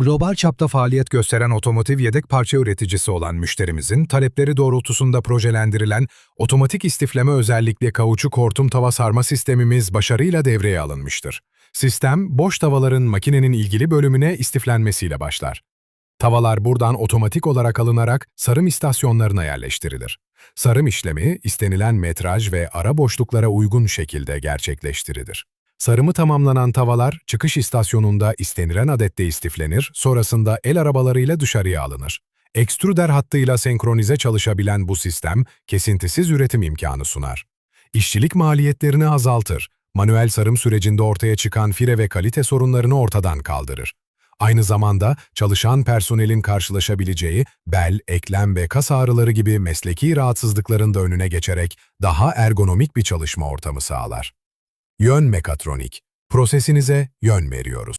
Global çapta faaliyet gösteren otomotiv yedek parça üreticisi olan müşterimizin talepleri doğrultusunda projelendirilen otomatik istifleme özellikli kauçuk hortum tava sarma sistemimiz başarıyla devreye alınmıştır. Sistem, boş tavaların makinenin ilgili bölümüne istiflenmesiyle başlar. Tavalar buradan otomatik olarak alınarak sarım istasyonlarına yerleştirilir. Sarım işlemi istenilen metraj ve ara boşluklara uygun şekilde gerçekleştirilir. Sarımı tamamlanan tavalar çıkış istasyonunda istenilen adette istiflenir, sonrasında el arabalarıyla dışarıya alınır. Ekstrüder hattıyla senkronize çalışabilen bu sistem kesintisiz üretim imkanı sunar. İşçilik maliyetlerini azaltır, manuel sarım sürecinde ortaya çıkan fire ve kalite sorunlarını ortadan kaldırır. Aynı zamanda çalışan personelin karşılaşabileceği bel, eklem ve kas ağrıları gibi mesleki rahatsızlıkların da önüne geçerek daha ergonomik bir çalışma ortamı sağlar. Yön mekatronik. Prosesinize yön veriyoruz.